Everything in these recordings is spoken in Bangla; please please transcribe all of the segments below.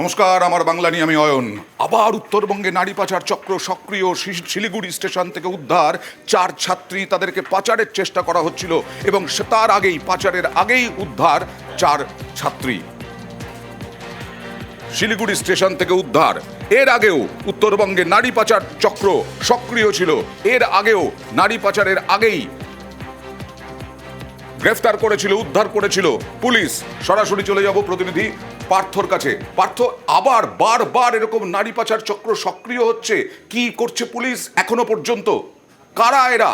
নমস্কার, আমার বাংলা নিয়ে আমি অয়ন। আবার উত্তরবঙ্গে নারী পাচার চক্র সক্রিয় শিলিগুড়ি স্টেশন থেকে উদ্ধার। চার ছাত্রী তাদেরকে পাচারের চেষ্টা করা হচ্ছিল এবং তার আগেই পাচারের আগেই উদ্ধার চার ছাত্রী। শিলিগুড়ি স্টেশন থেকে উদ্ধার। এর আগেও উত্তরবঙ্গে নারী পাচার চক্র সক্রিয় ছিল। এর আগেও নারী পাচারের আগেই গ্রেফতার করেছিল, উদ্ধার করেছিল পুলিশ। সরাসরি চলে যাব প্রতিনিধি পার্থর কাছে। পার্থ আবার বারবার এরকম নারী পাচার চক্র সক্রিয় হচ্ছে। কি করছে পুলিশ এখনও পর্যন্ত? কারা এরা?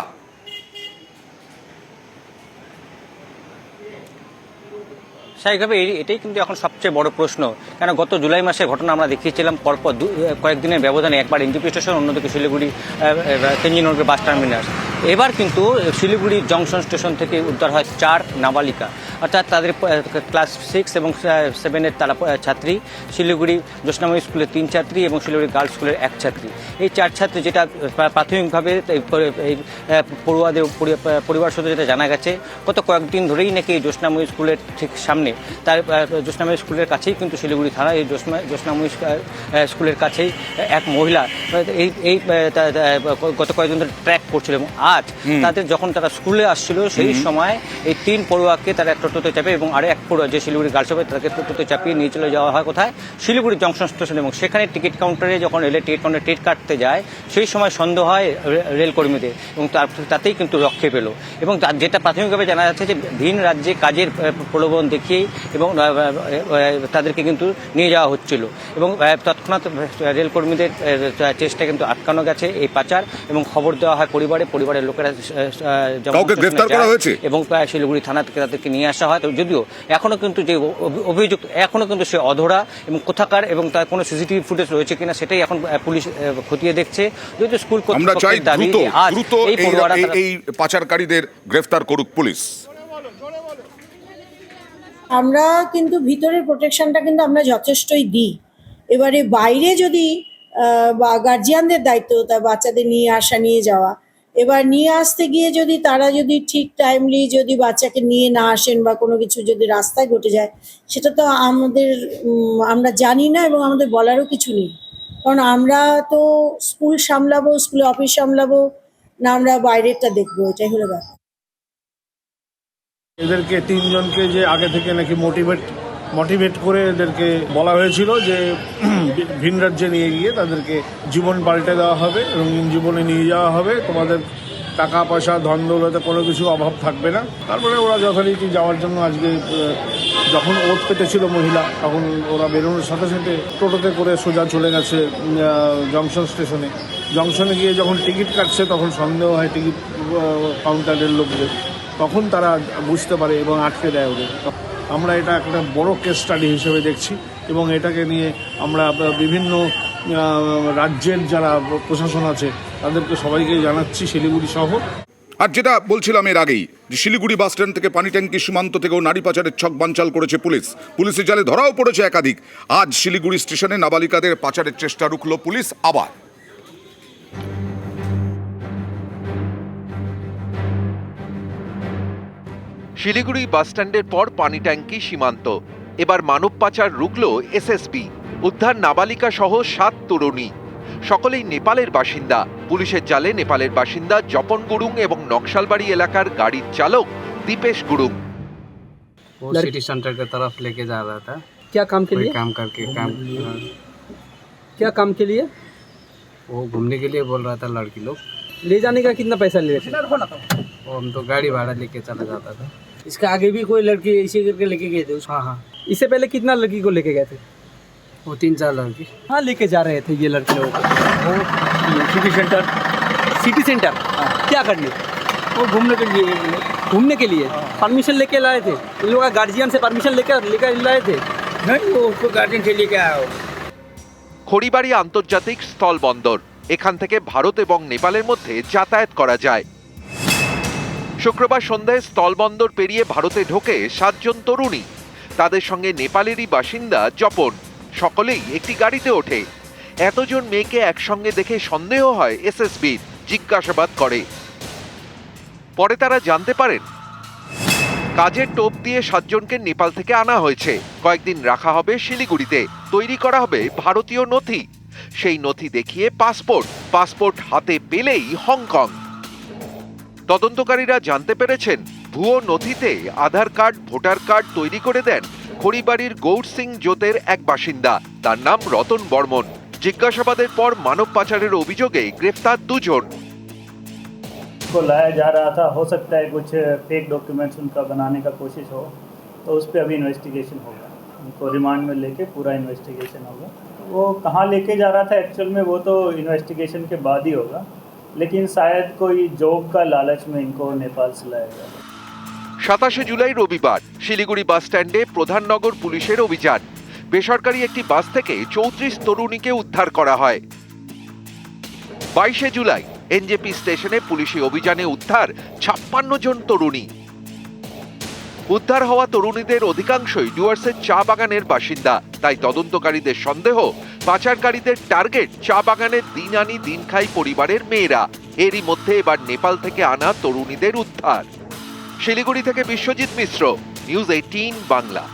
স্বাভাবিকভাবে এটাই কিন্তু এখন সবচেয়ে বড় প্রশ্ন। কেন গত জুলাই মাসের ঘটনা আমরা দেখিয়েছিলাম, পরপর কয়েকদিনের ব্যবধানে একবার এনজিপি স্টেশন, অন্যদিকে শিলিগুড়ি তেঞ্জিনগর বাস টার্মিনাস। এবার কিন্তু শিলিগুড়ি জংশন স্টেশন থেকে উদ্ধার হয় চার নাবালিকা। অর্থাৎ তাদের ক্লাস সিক্স এবং সেভেনের তারা ছাত্রী। শিলিগুড়ি জ্যোৎস্নাময়ী স্কুলের তিন ছাত্রী এবং শিলিগুড়ি গার্লস স্কুলের এক ছাত্রী। এই চার ছাত্রী যেটা প্রাথমিকভাবে এই পড়ুয়াদের পরিবার সূত্রে যেটা জানা গেছে গত কয়েকদিন ধরেই নাকি এই জ্যোৎস্নাময়ী স্কুলের ঠিক সামনে তার আহ, জ্যোৎস্নাময়ী স্কুলের কাছেই কিন্তু শিলিগুড়ি থানা এই জ্যোৎস্না জ্যোৎস্নাময়ী স্কুলের কাছেই এক মহিলা এই এই গত কয়েকদিন ধরে ট্র্যাক করছিল এবং আজ তাদের যখন তারা স্কুলে আসছিল সেই সময় এই তিন পড়ুয়াকে তারা এক টোটোতে চাপে এবং আরও এক পড়ুয়া যে শিলিগুড়ি গার্লস হবে তাকে টোটোতে চাপিয়ে নিয়ে চলে যাওয়া হয় কোথায়? শিলিগুড়ি জংশন স্টেশন এবং সেখানে টিকিট কাউন্টারে যখন রেলের টিকিট কাউন্টারে টিকিট কাটতে যায় সেই সময় সন্দেহ হয় রেলকর্মীদের এবং তার তাতেই কিন্তু রক্ষে পেল। এবং যেটা প্রাথমিকভাবে জানা যাচ্ছে যে ভিন রাজ্যে কাজের প্রলোভন দেখিয়ে এবং তাদেরকে কিন্তু নিয়ে যাওয়া হচ্ছিল। এবং তৎক্ষণাৎ আহ, রেল কর্মীদের আহ, চেষ্টা কিন্তু আটকানো গেছে এই পাচার এবং খবর দেওয়া হয় পরিবারে পরিবারের লোকেরা? এবং শিলিগুড়ি থানা থেকে তাদেরকে নিয়ে আসা হয়। যদিও এখনও কিন্তু যে অভিযুক্ত এখনও কিন্তু সে অধরা এবং কোথাকার এবং তার কোনো সিসিটিভি ফুটেজ রয়েছে কিনা সেটাই এখন পুলিশ খতিয়ে দেখছে। যদিও স্কুল আমরা চাই দ্রুত দ্রুত এই পাচারকারীদের গ্রেফতার করুক পুলিশ। আমরা কিন্তু ভিতরের প্রোটেকশনটা কিন্তু আমরা যথেষ্টই দিই। এবারে বাইরে যদি আহ, বা গার্জিয়ানদের দায়িত্ব তার বাচ্চাদের নিয়ে আসা নিয়ে যাওয়া এবার নিয়ে আসতে গিয়ে যদি তারা যদি ঠিক টাইমলি যদি বাচ্চাকে নিয়ে না আসেন বা কোনো কিছু যদি রাস্তায় ঘটে যায় সেটা তো আমাদের আমরা জানি না এবং আমাদের বলারও কিছু নেই। কারণ আমরা তো স্কুল সামলাবো, স্কুলে অফিস সামলাবো, না আমরা বাইরেরটা দেখব, এটাই হলো ব্যাপার। এদেরকে তিনজনকে যে আগে থেকে নাকি মোটিভেট মোটিভেট করে এদেরকে বলা হয়েছিল যে ভিন রাজ্যে নিয়ে গিয়ে তাদেরকে জীবন পাল্টে দেওয়া হবে রঙিন জীবনে নিয়ে যাওয়া হবে। তোমাদের টাকা পয়সা ধন দৌলতে কোনো কিছু অভাব থাকবে না। তারপরে ওরা যথারীতি যাওয়ার জন্য আজকে যখন ওত পেতেছিল মহিলা, তখন ওরা বেরোনোর সাথে সাথে টোটোতে করে সোজা চলে গেছে জংশন স্টেশনে। জংশনে গিয়ে যখন টিকিট কাটছে, তখন সন্দেহ হয় টিকিট কাউন্টারের লোকদের। তখন তারা বুঝতে পারে এবং আটকে দেয় ওদের। আমরা এটা একটা বড় কেস স্টাডি হিসেবে দেখছি এবং এটাকে নিয়ে আমরা বিভিন্ন রাজ্যের যারা প্রশাসন আছে তাদেরকে সবাইকে জানাচ্ছি শিলিগুড়ি সহ আর যেটা বলছিলাম এর আগেই যে শিলিগুড়ি বাস স্ট্যান্ড থেকে পানি ট্যাঙ্কি সীমান্ত থেকেও নারী পাচারের ছক বানচাল করেছে পুলিশ। পুলিশের জালে ধরাও পড়েছে একাধিক। আজ শিলিগুড়ি স্টেশনে নাবালিকাদের পাচারের চেষ্টা রুখল পুলিশ আবার। শিলিগুড়ি বাসস্ট্যান্ডের পর পানি ট্যাঙ্কি সীমান্ত। এবার মানব পাচার রুখল এসএসবি উদ্ধার নাবালিকা সহ সাত তরুণী সকলেই নেপালের বাসিন্দা পুলিশের জালে নেপালের বাসিন্দা জপন গুরুং এবং নকশালবাড়ি এলাকার গাড়ির চালক দীপেশ গুরুং वो सिटी सेंटर की तरफ लेके जा रहा था क्या काम के कोई लिए काम करके काम क्या काम के लिए वो घूमने के लिए बोल रहा था लड़की लोग ले जाने का कितना पैसा ले थे वो हम तो गाड़ी भाड़ा लेके चला जाता था इसका आगे भी कोई लड़की ऐसे करके लेके गए थे हाँ हाँ इससे पहले कितना लड़की को लेके गए थे वो तीन चार लड़की हाँ लेके जा रहे थे ये लड़के लोगों को वो सिटी सेंटर सिटी सेंटर क्या करने वो घूमने के लिए घूमने के लिए परमिशन लेके लाए थे इन लोग का गार्जियन से परमिशन लेकर लेकर लाए थे नहीं वो उसको गार्जियन से लेके आया খড়িবাড়ি আন্তর্জাতিক স্থলবন্দর এখান থেকে ভারত এবং নেপালের মধ্যে যাতায়াত করা যায় শুক্রবার সন্ধ্যায় স্থলবন্দর পেরিয়ে ভারতে ঢোকে সাতজন তরুণী তাদের সঙ্গে নেপালেরই বাসিন্দা জপন সকলেই একটি গাড়িতে ওঠে। এতজন মেয়েকে একসঙ্গে দেখে সন্দেহ হয় এসএসবির জিজ্ঞাসাবাদ করে। পরে তারা জানতে পারেন, কাজের টোপ দিয়ে সাতজনকে নেপাল থেকে আনা হয়েছে। কয়েকদিন রাখা হবে শিলিগুড়িতে। তৈরি করা হবে ভারতীয় নথি। সেই নথি দেখিয়ে পাসপোর্ট। পাসপোর্ট হাতে পেলেই হংকং। তদন্তকারীরা জানতে পেরেছেন ভুয়ো নথিতে আধার কার্ড ভোটার কার্ড তৈরি করে দেন খড়িবাড়ির গৌর সিং জোতের এক বাসিন্দা তার নাম রতন বর্মন জিজ্ঞাসাবাদের পর মানব পাচারের অভিযোগে গ্রেফতার দুজন को लाया जा रहा था हो सकता है कुछ फेक डॉक्यूमेंट्स उनका बनाने का कोशिश हो तो उस पर अभी इन्वेस्टिगेशन होगा उनको रिमांड में लेके पूरा इन्वेस्टिगेशन होगा वो कहाँ लेके जा रहा था एक्चुअल में वो तो इन्वेस्टिगेशन के बाद ही होगा लेकिन शायद कोई जॉब का लालच में इनको नेपाल से लाया गया সাতাশে জুলাই রবিবার শিলিগুড়ি বাস স্ট্যান্ডে প্রধাননগর পুলিশের অভিযান। বেসরকারি একটি বাস থেকে চৌত্রিশ তরুণীকে উদ্ধার করা হয়। বাইশে জুলাই এনজেপি স্টেশনে পুলিশি অভিযানে উদ্ধার ছাপ্পান্ন জন তরুণী। উদ্ধার হওয়া তরুণীদের অধিকাংশই ডুয়ার্সের চা বাগানের বাসিন্দা। তাই তদন্তকারীদের সন্দেহ, পাচারকারীদের টার্গেট চা বাগানের দিন আনি দিন খাই পরিবারের মেয়েরা। এরই মধ্যে এবার নেপাল থেকে আনা তরুণীদের উদ্ধার। শিলিগুড়ি থেকে বিশ্বজিৎ মিশ্র নিউজ এইটিন বাংলা।